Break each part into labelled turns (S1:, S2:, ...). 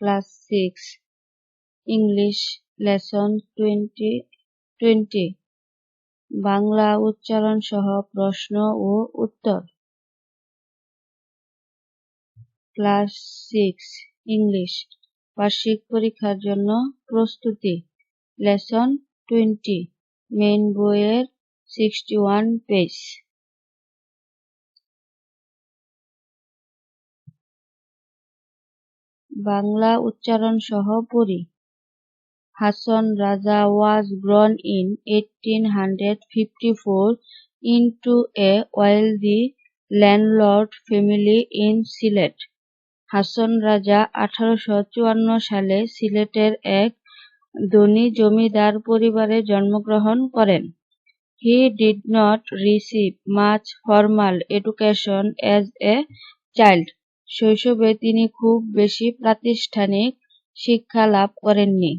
S1: Class six English lesson twenty twenty Bangla উচ্চারণ সহ প্রশ্ন ও উত্তর। ক্লাস সিক্স ইংলিশ বার্ষিক পরীক্ষার জন্য প্রস্তুতি। লেসন টোয়েন্টি মেন বইয়ের সিক্সটি ওয়ান পেজ বাংলা উচ্চারণ সহ পড়ি। Hason Raja was born in eighteen hundred fifty four into a wealthy landlord family in Sylhet Hason Raja আঠারোশো চুয়ান্ন সালে সিলেটের এক ধনী জমিদার পরিবারে জন্মগ্রহণ করেন। He did not receive much formal education as a child শৈশবে তিনি খুব বেশি প্রাতিষ্ঠানিক শিক্ষা লাভ করেননি।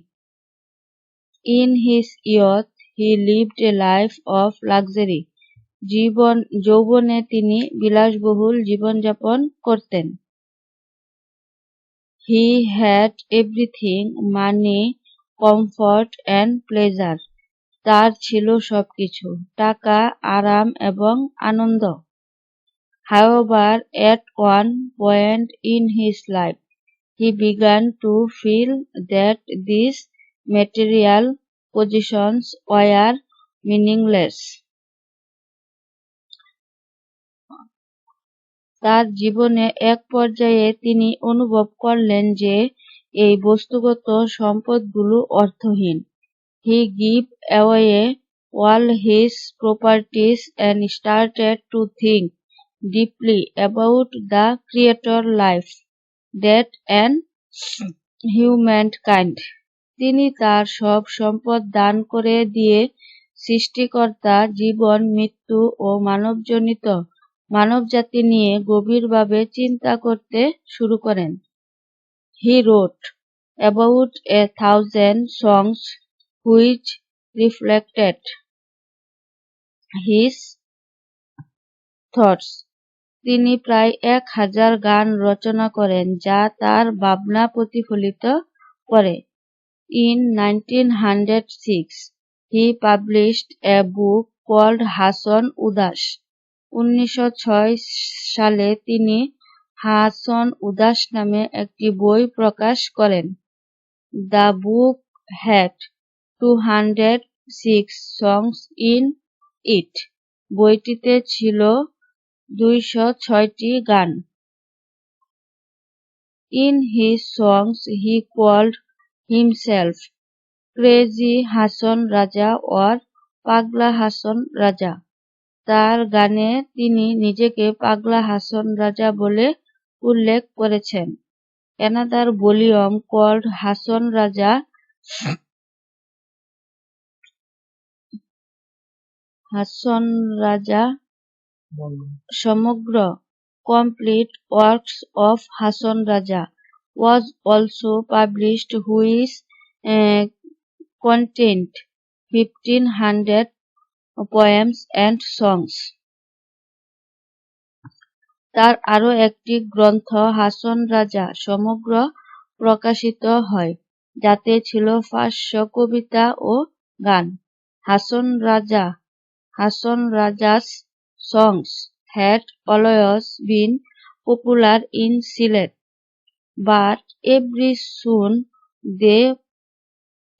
S1: In his youth he lived a life of luxury জীবন, যৌবনে তিনি বিলাসবহুল জীবনযাপন করতেন। He had everything money comfort and pleasure তার ছিল সবকিছু, টাকা, আরাম এবং আনন্দ। However, at one point in his life, he began to feel that these material possessions were meaningless. তার জীবনে এক পর্যায়ে তিনি অনুভব করলেন যে এই বস্তুগত সম্পদগুলো অর্থহীন he give away all his properties and started to think deeply about the creator life death and humankind তিনি তার সব সম্পদ দান করে দিয়ে সৃষ্টিকর্তা জীবন, মৃত্যু ও মানবজনিত মানবজাতি নিয়ে গভীরভাবে চিন্তা করতে শুরু করেন। He wrote about a thousand songs which reflected his thoughts তিনি প্রায় এক হাজার গান রচনা করেন, যা তার ভাবনা প্রতিফলিত করে। Hundred six, he published a book called Hason Udas. উনিশশো ছয় সালে তিনি হাসন উদাস নামে একটি বই প্রকাশ করেন। Had two hundred six songs in it. বইটিতে ছিল দুইশো ছয়টি গান। In his songs he called himself crazy Hason Raja or Pagla Hason Raja তার গানে তিনি নিজেকে পাগলা হাসন রাজা বলে উল্লেখ করেছেন। Another volume called Hason Raja Hason Raja সমগ্র কমপ্লিট ওয়ার্কস অফ হাসন রাজা was also published which uh, contained 1500 poems and songs. তার আরও একটি গ্রন্থ হাসন রাজা সমগ্র প্রকাশিত হয় যাতে ছিল পাঁচশো কবিতা ও গান Hason Raja Hason রাজাস songs had always been popular in Sylhet, but every soon they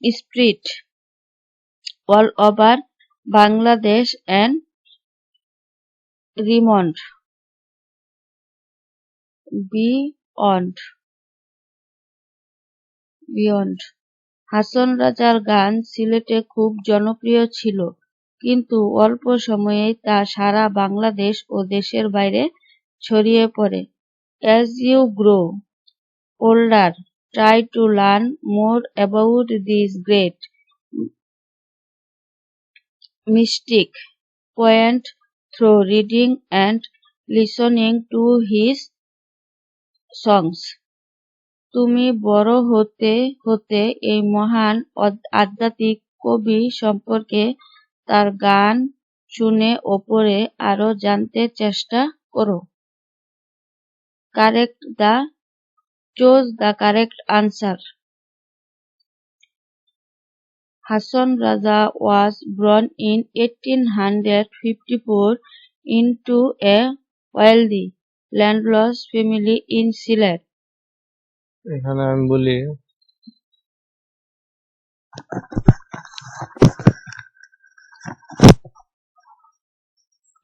S1: spread all over Bangladesh and Remond beyond. beyond. Hason রাজার গান সিলেটে খুব জনপ্রিয় ছিল কিন্তু অল্প সময়েই তা সারা বাংলাদেশ ও দেশের বাইরে ছড়িয়ে পড়ে। As you grow older try to learn more about this great mystic point through reading and listening to his songs তুমি বড় হতে হতে এই মহান আধ্যাত্মিক কবি সম্পর্কে তার গান শুনে ওপরে আরও জানতে চেষ্টা করো correct the chose the correct answer. Hassan Raja was born in 1854 into a wealthy, landless family in Sylhet.
S2: এখানে আমি বলি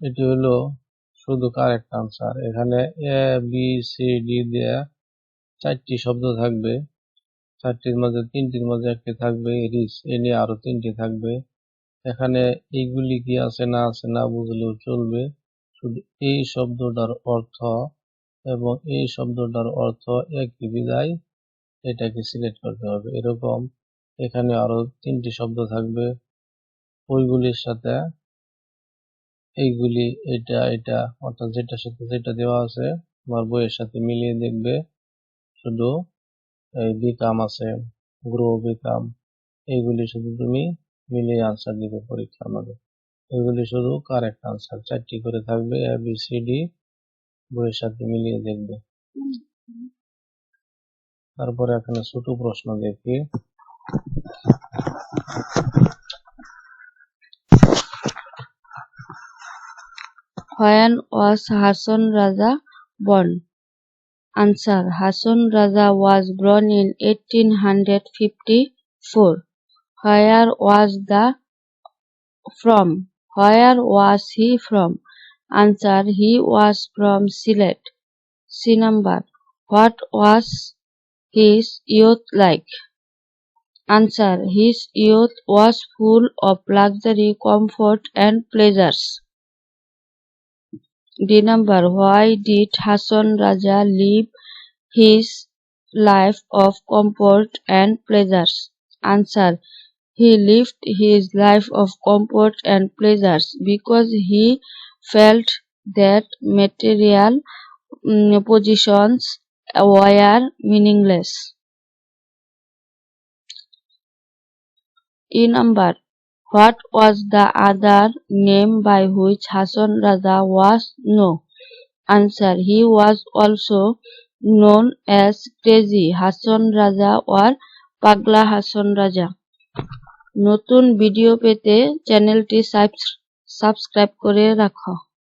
S2: এটি হলো শুধু কারেক্ট আনসার এখানে এ বি সি ডি দিয়ে চারটি শব্দ থাকবে। চারটির মধ্যে তিনটির মধ্যে একটি থাকবে। রিস এ নিয়ে আরও তিনটি থাকবে। এখানে এইগুলি কি আছে, না আছে, না বুঝলেও চলবে। শুধু এই শব্দটার অর্থ এবং এই শব্দটার অর্থ একই বিদায় এটাকে সিলেক্ট করতে হবে। এরকম এখানে আরও তিনটি শব্দ থাকবে। ওইগুলির সাথে এইগুলি এটা এটা, অর্থাৎ যেটার সাথে যেটা দেওয়া আছে, তোমার বইয়ের সাথে মিলিয়ে দেখবে। শুধু এই বিকাম আছে গ্রো বিকাম, এইগুলি শুধু তুমি মিলিয়ে আনসার দিবে পরীক্ষার মধ্যে এগুলি শুধু কারেক্ট আনসার চারটি করে থাকবে এ বি সি ডি বইয়ের সাথে মিলিয়ে দেখবে। তারপরে এখানে ছোট প্রশ্ন দেখি।
S1: When was Hassan Raza born? Answer. Hassan Raza was born in 1854. Where was the from? Where was he from? Answer. He was from Sylhet. C number. What was his youth like? Answer. His youth was full of luxury, comfort and pleasures. D number. Why did Hassan Raja live his life of comfort and pleasures? Answer. He lived his life of comfort and pleasures because he felt that material mm, positions were meaningless. E number. What was the other name by which Hassan Raja was known? Answer. He was also known as Crazy Hassan Raja or Pagla Hassan Raja. নতুন video পেতে চ্যানেলটি subscribe করে রাখো